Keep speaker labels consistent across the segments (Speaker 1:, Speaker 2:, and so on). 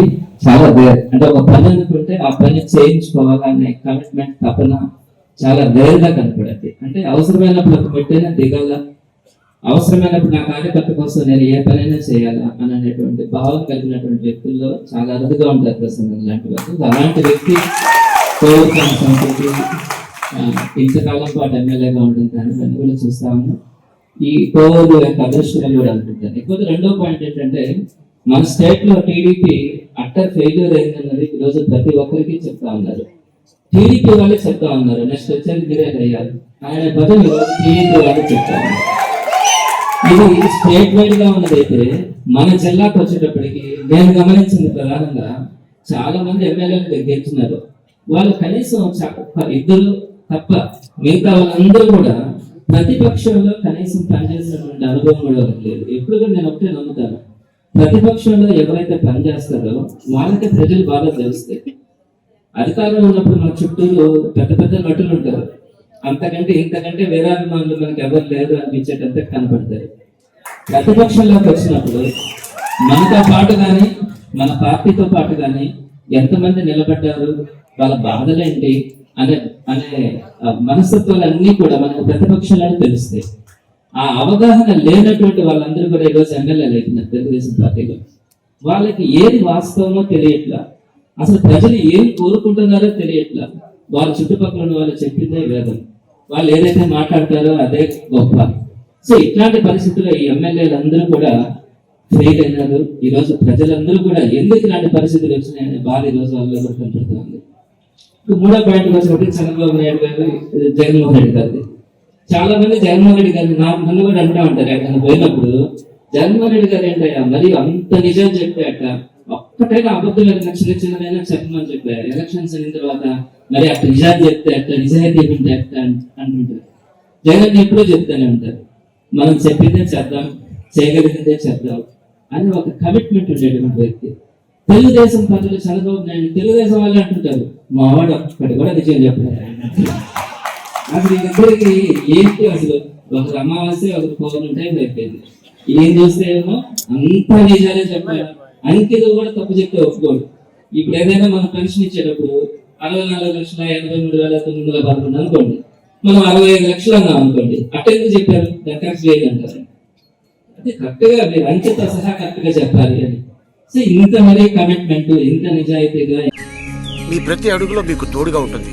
Speaker 1: అనేది చాలా రేర్ అంటే ఒక పని అనుకుంటే ఆ పని చేయించుకోవాలనే కమిట్మెంట్ తపన చాలా రేర్గా కనపడద్ది. అంటే అవసరమైనప్పుడు ఒక మెట్టైనా దిగాల? అవసరమైనప్పుడు నా కార్యకర్త కోసం నేను ఏ పనైనా చేయాలా? అని అనేటువంటి భావం కలిగినటువంటి వ్యక్తుల్లో చాలా అరుదుగా ఉంటారు ప్రసన్న లాంటి వాళ్ళు. అలాంటి వ్యక్తి కోరుకున్న సంతృప్తి ఇంతకాలం పాటు ఎమ్మెల్యేగా ఉంటుందని దాన్ని కూడా చూస్తా ఉన్నాం. ఈ కోవూరు యొక్క అదృష్టం కూడా అనుకుంటాను ఎక్కువ రెండో పాయింట్ ఏంటంటే మన స్టేట్లో టీడీపీ అట్టర్ ఫెయిల్యూర్ అయిందన్నది ఈరోజు రోజు ప్రతి ఒక్కరికి చెప్తా ఉన్నారు. టీడీపీ వాళ్ళే చెప్తా ఉన్నారు. నెక్స్ట్ వచ్చేది మీరే అయ్యారు. ఆయన బదులు టీడీపీ వాళ్ళు చెప్తా ఉన్నారు. ఇది స్టేట్ వైడ్గా ఉన్నదైతే మన జిల్లాకు వచ్చేటప్పటికి నేను గమనించింది ప్రధానంగా చాలా మంది ఎమ్మెల్యేలు గెలిచినారు. వాళ్ళు కనీసం ఇద్దరు తప్ప మిగతా వాళ్ళందరూ కూడా ప్రతిపక్షంలో కనీసం పనిచేసినటువంటి అనుభవం కూడా లేదు. ఎప్పుడు కూడా నేను ఒకటే నమ్ముతాను. ప్రతిపక్షంలో ఎవరైతే పనిచేస్తారో వాళ్ళకి ప్రజలు బాగా తెలుస్తాయి. అధికారంలో ఉన్నప్పుడు మన చుట్టూరు పెద్ద పెద్ద నటులు ఉంటారు. అంతకంటే ఇంతకంటే వేరే మనకి ఎవరు లేరు అనిపించేటంత కనపడతారు. ప్రతిపక్షంలోకి వచ్చినప్పుడు మనతో పాటు కానీ మన పార్టీతో పాటు కానీ ఎంతమంది నిలబడ్డారు వాళ్ళ బాధలేంటి అనే అనే మనస్తత్వాలన్నీ కూడా మనకు ప్రతిపక్షంలో తెలుస్తాయి. ఆ అవగాహన లేనటువంటి వాళ్ళందరూ కూడా ఈరోజు ఎమ్మెల్యేలు అయిపోయినారు తెలుగుదేశం పార్టీలో. వాళ్ళకి ఏది వాస్తవమో తెలియట్లా. అసలు ప్రజలు ఏం కోరుకుంటున్నారో తెలియట్లా. వాళ్ళ చుట్టుపక్కల ఉన్న వాళ్ళు చెప్పిందే వేదం. వాళ్ళు ఏదైతే మాట్లాడతారో అదే గొప్ప. సో ఇట్లాంటి పరిస్థితుల్లో ఈ ఎమ్మెల్యేలు అందరూ కూడా ఫెయిల్ అయినారు. ఈ రోజు ప్రజలందరూ కూడా ఎందుకు ఇలాంటి పరిస్థితులు వచ్చినాయని బాధ ఈరోజు వాళ్ళు కూడా కనపడుతుంది. ఇప్పుడు మూడో పాయింట్ వచ్చినప్పుడు చంద్రబాబు నాయుడు గారు జగన్మోహన్ రెడ్డి గారిది. చాలా మంది జగన్మోహన్ రెడ్డి గారు నా నన్ను కూడా అంటూ ఉంటారు. అక్కడ పోయినప్పుడు జగన్మోహన్ రెడ్డి గారు ఏంటయ్యా మరి అంత నిజం అట్ట ఒక్కటైనా అబద్ధం ఏదైనా చిన్న చిన్నదైనా చెప్పమని చెప్పారు. ఎలక్షన్స్ అయిన తర్వాత మరి అట్ట నిజాలు చెప్తే అట్ట నిజాయితీ ఉంటే అట్ట అంటుంటారు. జగన్ ఎప్పుడూ చెప్తానే ఉంటారు. మనం చెప్పిందే చేద్దాం చేయగలిగిందే చేద్దాం అని ఒక కమిట్మెంట్ ఉండేటువంటి వ్యక్తి. తెలుగుదేశం ప్రజలు చంద్రబాబు నాయుడు తెలుగుదేశం వాళ్ళు అంటుంటారు. మా వాడు ఒక్కటి కూడా నిజం చెప్పలేదు అసలు ఇద్దరికి ఏంటి అసలు. ఒకరు అమావాస్య ఒకరు పౌర్ణమి టైం అయిపోయింది. ఏం చూస్తే ఏమో అంతా నిజాలే చెప్పారు అంకెలు కూడా తప్పు చెప్తే ఒప్పుకోడు. ఇప్పుడు ఏదైనా మనం పెన్షన్ ఇచ్చేటప్పుడు అరవై నాలుగు లక్షల ఎనభై మూడు వేల తొమ్మిది వందల పదకొండు అనుకోండి. మనం అరవై ఐదు లక్షలు అన్నాం అనుకోండి. అట్టెందుకు చెప్పారు? దరఖాస్తు చేయండి అంటారు అంటే కరెక్ట్గా మీరు అంకెతో సహా కరెక్ట్గా చెప్పాలి అని. సో ఇంత మరీ కమిట్మెంట్ ఇంత నిజాయితీగా
Speaker 2: మీ ప్రతి అడుగులో మీకు తోడుగా ఉంటుంది.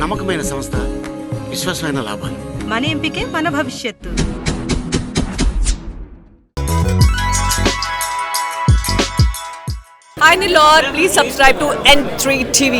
Speaker 2: నమ్మకమైన సంస్థ విశ్వాసమైన లాభాలు
Speaker 3: మన ఎంపికే మన భవిష్యత్తు
Speaker 4: Hi Nilor, please subscribe to N3 TV.